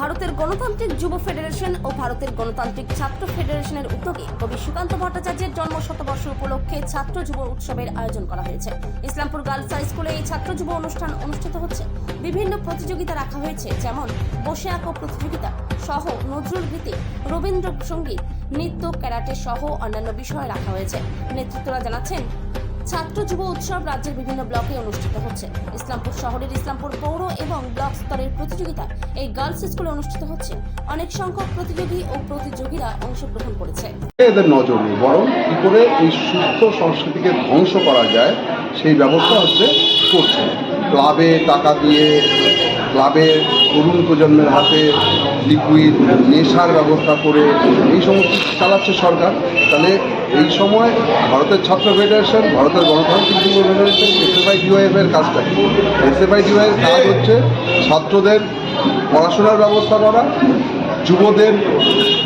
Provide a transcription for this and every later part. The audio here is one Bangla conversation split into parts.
ভারতের গণতান্ত্রিক যুব ফেডারেশন ও ভারতের গণতান্ত্রিক ছাত্র ফেডারেশনের উদ্যোগে কবি সুকান্ত ভট্টাচার্যের জন্ম শতবর্ষ উপলক্ষে ছাত্র যুব উৎসবের আয়োজন করা হয়েছে। ইসলামপুর গার্লস হাই স্কুলে এই ছাত্র যুব অনুষ্ঠান অনুষ্ঠিত হচ্ছে। বিভিন্ন প্রতিযোগিতা রাখা হয়েছে, যেমন বসে আঁকো প্রতিযোগিতা সহ নজরুল গীতি রবীন্দ্র সংগীত নৃত্য, ক্যারাটে সহ অন্যান্য বিষয় রাখা হয়েছে। নেতৃত্বরা জানাচ্ছেন ছাত্র যুব উৎসব রাজ্যের বিভিন্ন ব্লকে অনুষ্ঠিত হচ্ছে। ইসলামপুর শহরের ইসলামপুর পৌর এবং ব্লক স্তরের প্রতিযোগিতা এই গার্লস স্কুলে অনুষ্ঠিত হচ্ছে। অনেক সংখ্যক প্রতিযোগী ও প্রতিযোগীরা অংশগ্রহণ করেছে। এদের নজর নেই, বরং কী করে এই সুস্থ সংস্কৃতিকে ধ্বংস করা যায় সেই ব্যবস্থা হচ্ছে করছে। ক্লাবে টাকা দিয়ে ক্লাবের তরুণ প্রজন্মের হাতে লিকুইড নেশার ব্যবস্থা করে এই সমস্ত চালাচ্ছে সরকার। তাহলে এই সময় ভারতের ছাত্র ফেডারেশন ভারতের গণতান্ত্রিক যুব ফেডারেশন এসএফআই ডিওএফ এর কাজটা এসএফআই ডিওএফ এর কাজ হচ্ছে ছাত্রদের পড়াশোনার ব্যবস্থা করা, যুবদের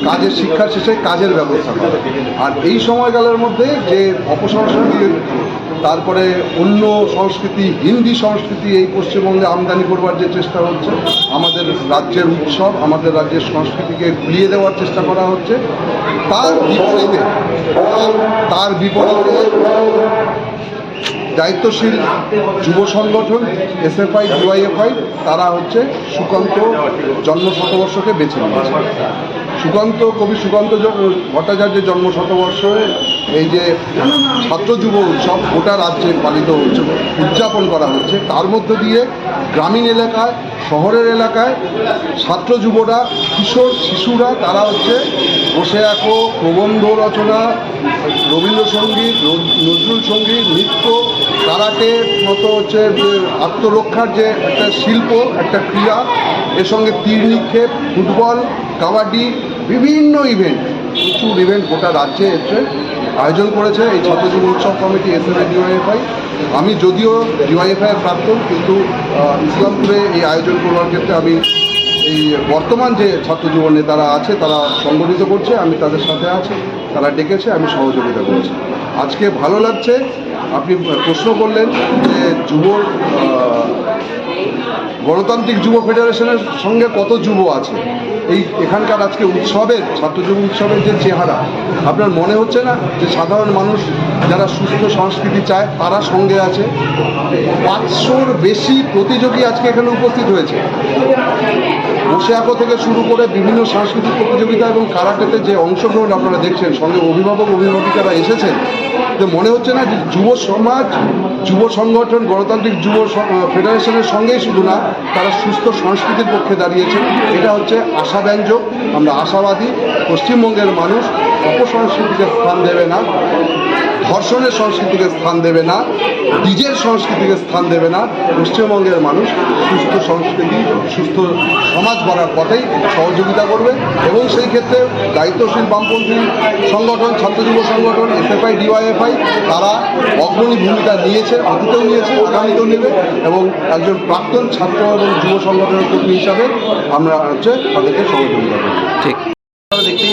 কাজের শিক্ষার শেষে কাজের ব্যবস্থা করা। আর এই সময়কালের মধ্যে যে অপসংস্কৃতি তারপরে অন্য সংস্কৃতি, হিন্দি সংস্কৃতি এই পশ্চিমবঙ্গে আমদানি করবার যে চেষ্টা হচ্ছে, আমাদের রাজ্যের উৎসব, আমাদের রাজ্যের সংস্কৃতিকে ভুলিয়ে দেওয়ার চেষ্টা করা হচ্ছে। তার বিপরীতে তার বিপরীতে দায়িত্বশীল যুব সংগঠন, এসএফআই, ডিওয়াইএফআই, তারা হচ্ছে সুকান্ত জন্ম শতবর্ষকে বেছে নিয়েছে। সুকান্ত, কবি সুকান্ত ভট্টাচার্যের জন্ম শতবর্ষে এই যে ছাত্র যুব উৎসব গোটা রাজ্যে পালিত হচ্ছে, উদযাপন করা হচ্ছে। তার মধ্য দিয়ে গ্রামীণ এলাকায়, শহরের এলাকায় ছাত্র যুবরা, কিশোর শিশুরা, তারা হচ্ছে বসে আঁকো, প্রবন্ধ রচনা, রবীন্দ্রসঙ্গীত, নজ- নজরুল সংগীত, নৃত্য কারাটের মতো হচ্ছে যে আত্মরক্ষার যে একটা শিল্প, একটা ক্রীড়া এর সঙ্গে তীর নিক্ষেপ ফুটবল, কাবাডি, বিভিন্ন ইভেন্ট প্রচুর ইভেন্ট গোটা রাজ্যে হচ্ছে আয়োজন করেছে এই ছাত্র যুব উৎসব কমিটি, এস এম ডিওয়াইএফআই আমি যদিও ডিওয়াইএফআই এর প্রাক্তন, কিন্তু ইসলামপুরে এই আয়োজন করবার ক্ষেত্রে আমি এই বর্তমান যে ছাত্র যুব নেতারা আছে, তারা সংগঠিত করছে, আমি তাদের সাথে আছি, তারা ডেকেছে, আমি সহযোগিতা করছি। আজকে ভালো লাগছে, আপনি প্রশ্ন করলেন যে যুব গণতান্ত্রিক যুব ফেডারেশনের সঙ্গে কত যুব আছে? এই এখানকার আজকে উৎসবের, ছাত্র যুব উৎসবের যে চেহারা, আপনার মনে হচ্ছে না যে সাধারণ মানুষ যারা সুস্থ সংস্কৃতি চায়, তারা সঙ্গে আছে? পাঁচশোর বেশি প্রতিযোগী আজকে এখানে উপস্থিত হয়েছে। বসে থেকে শুরু করে বিভিন্ন সাংস্কৃতিক প্রতিযোগিতা এবং কারাটেতে যে অংশগ্রহণ আপনারা দেখছেন, সঙ্গে অভিভাবক অভিভাবিকারা এসেছেন মনে হচ্ছে না যে যুব সমাজ, যুব সংগঠন, গণতান্ত্রিক যুব ফেডারেশনের সঙ্গেই শুধু না, তারা সুস্থ সংস্কৃতির পক্ষে দাঁড়িয়েছে। এটা হচ্ছে আশাব্যঞ্জক, আমরা আশাবাদী, পশ্চিমবঙ্গের মানুষ অপসংস্কৃতিকে স্থান দেবে না, ধর্ষণের সংস্কৃতিকে স্থান দেবে না ডিজের সংস্কৃতিকে স্থান দেবে না, পশ্চিমবঙ্গের মানুষ সুস্থ সংস্কৃতি, সুস্থ সমাজ গড়ার পথেই সহযোগিতা করবে এবং সেই ক্ষেত্রে দায়িত্বশীল বামপন্থী সংগঠন, ছাত্র যুব সংগঠন, এসএফআই, ডিওয়াইএফআই, তারা অগ্রণী ভূমিকা নিয়েছে, অতীতেও নিয়েছে, আগামীতেও নেবে এবং একজন প্রাক্তন ছাত্র এবং যুব সংগঠনের কর্মী হিসাবে আমরা হচ্ছে তাদেরকে সহযোগিতা করব। ঠিক।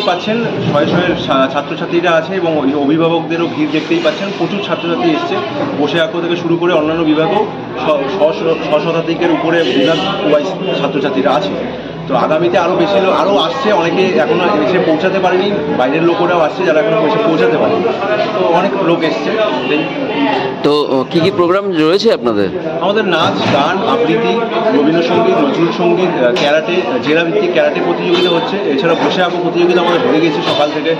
পাচ্ছেন, শয়ে শয়ে ছা- ছাত্রছাত্রীরা আছে এবং অভিভাবকদেরও ভিড় দেখতেই পাচ্ছেন। প্রচুর ছাত্রছাত্রী এসছে। বসে আঁকো থেকে শুরু করে অন্যান্য বিভাগেও শ শতাধিকের উপরে বিভাগ ছাত্রছাত্রীরা আছে। তো আগামীতে আরও বেশি লোক আরও আসছে অনেকে এখনও এসে পৌঁছাতে পারেনি বাইরের লোকেরাও আসছে যারা এখনও এসে পৌঁছাতে পারেনি। তো অনেক লোক এসছে। তো কি কি প্রোগ্রাম রয়েছে আপনাদের? আমাদের নাচ গান আবৃত্তি রবীন্দ্রসঙ্গীত নজরুল সংগীত ক্যারাটে জেলা ভিত্তিক ক্যারাটে প্রতিযোগিতা হচ্ছে। এছাড়া বসে আঁকো প্রতিযোগিতা আমাদের হয়ে গেছে সকাল থেকে।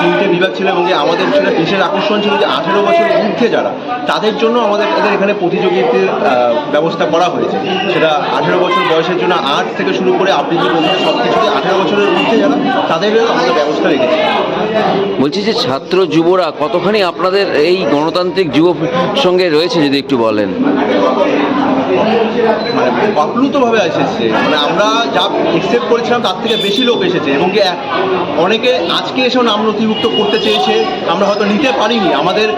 তিনটে বিভাগ ছিল এবং আমাদের সেটা বিশেষ আকর্ষণ ছিল যে আঠেরো বছর ঊর্ধ্বে যারা তাদের জন্য আমাদের এদের এখানে প্রতিযোগিতার ব্যবস্থা করা হয়েছে। সেটা আঠেরো বছর বয়সের জন্য আর্ট থেকে শুরু করে আবৃত্তি বলছেন সব কিছুতে আঠেরো বছরের মধ্যে যারা, তাদের আমাদের ব্যবস্থা রেখেছি বলছি যে ছাত্র যুবরা কতখানি আপনাদের এই গণতান্ত্রিক যুব সঙ্গে রয়েছে যদি একটু বলেন? মানে অপ্লুতভাবে এসেছে। মানে আমরা যা এক্সেপ্ট করেছিলাম তার থেকে বেশি লোক এসেছে এবং অনেকে আজকে এসেও নাম নথিভুক্ত করতে চেয়েছে। আমরা হয়তো নিতে পারিনি। আমাদের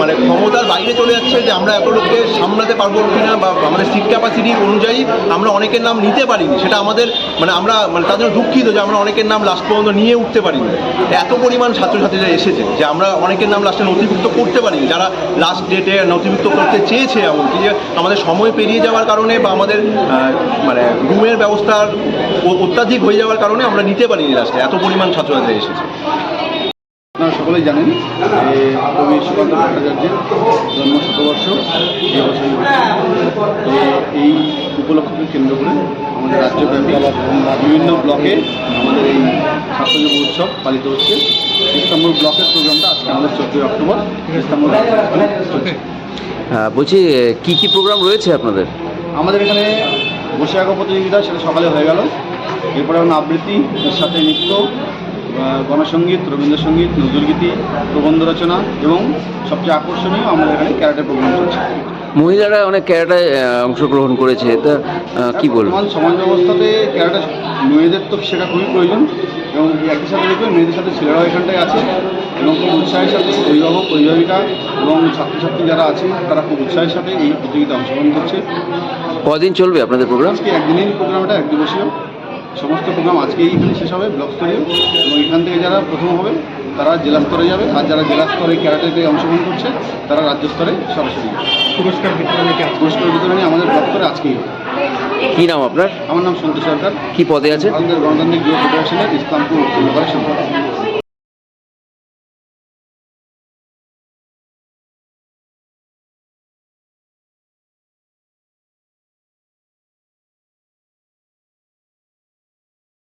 মানে ক্ষমতার বাইরে চলে যাচ্ছে যে আমরা এত লোককে সামলাতে পারব কিনা বা আমাদের সিট ক্যাপাসিটি অনুযায়ী আমরা অনেকের নাম নিতে পারিনি। সেটা আমাদের মানে আমরা মানে তাদের দুঃখিত যে আমরা অনেকের নাম লাস্ট পর্যন্ত নিয়ে উঠতে পারিনি। এত পরিমাণ ছাত্রছাত্রীরা এসেছে যে আমরা অনেকের নাম লাস্টে নথিভুক্ত করতে পারিনি। যারা লাস্ট ডেটে নথিভুক্ত করতে চেয়েছে এমনকি যে আমাদের সময় পেরিয়ে যাওয়ার কারণে বা আমাদের মানে রুমের ব্যবস্থার অত্যাধিক হয়ে যাওয়ার কারণে আমরা নিতে পারিনি লাস্টে এত পরিমাণ ছাত্রছাত্রী এসেছে। আপনারা সকলেই জানেন যে কবি সুকান্ত ভট্টাচার্যের জন্ম শতবর্ষ এই বছরই তো এই উপলক্ষকে কেন্দ্র করে আমাদের রাজ্যব্যাপী বিভিন্ন ব্লকে আমাদের এই ছাত্র যুব উৎসব পালিত হচ্ছে। ইস্তাম্বুল ব্লকের প্রোগ্রামটা আজকে আমাদের চোদ্দোই অক্টোবর ইস্তাম্বুল হ্যাঁ, বলছি কি কি প্রোগ্রাম রয়েছে আপনাদের? আমাদের এখানে বসে আঁকা প্রতিযোগিতা সেটা সকালে হয়ে গেল। এরপরে এখন আবৃত্তি এর সাথে নৃত্য গণসঙ্গীত রবীন্দ্রসঙ্গীত নজরুলগীতি প্রবন্ধ রচনা এবং সবচেয়ে আকর্ষণীয় আমাদের এখানে ক্যারাটে প্রোগ্রাম চলছে। মহিলারা অনেক ক্যারাটায় অংশগ্রহণ করেছে তা কি বলব সমাজ ব্যবস্থাতে ক্যারাটে মেয়েদের তো শেখা খুবই প্রয়োজন এবং একই সাথে দেখবেন মেয়েদের সাথে ছেলেরাও এখানটায় আছে এবং খুব উৎসাহের সাথে অভিভাবক অভিভাবিকা এবং ছাত্রছাত্রী যারা আছে তারা খুব উৎসাহের সাথে এই প্রতিযোগিতা অংশগ্রহণ করছে। কদিন চলবে আপনাদের প্রোগ্রাম? আজকে একদিনেই প্রোগ্রামটা এক দিবসীয়। সমস্ত প্রোগ্রাম আজকে এইখানে শেষ হবে ব্লক স্তরীয় এবং এখান থেকে যারা প্রথম হবে তারা জেলা স্তরে যাবে। আর যারা জেলা স্তরে ক্যারাটেতে অংশগ্রহণ করছে তারা রাজ্য স্তরে সরাসরি। পুরস্কার বিতরণী পুরস্কার বিতরণে আমাদের ব্লক স্তরে আজকেই। হবে কি নাম আপনার? আমার নাম সন্তোষ সরকার। কি পদে আছে? আমাদের গণতান্ত্রিক যুব ফেডারেশনের ইসলামপুর বিভাগের সম্পাদক।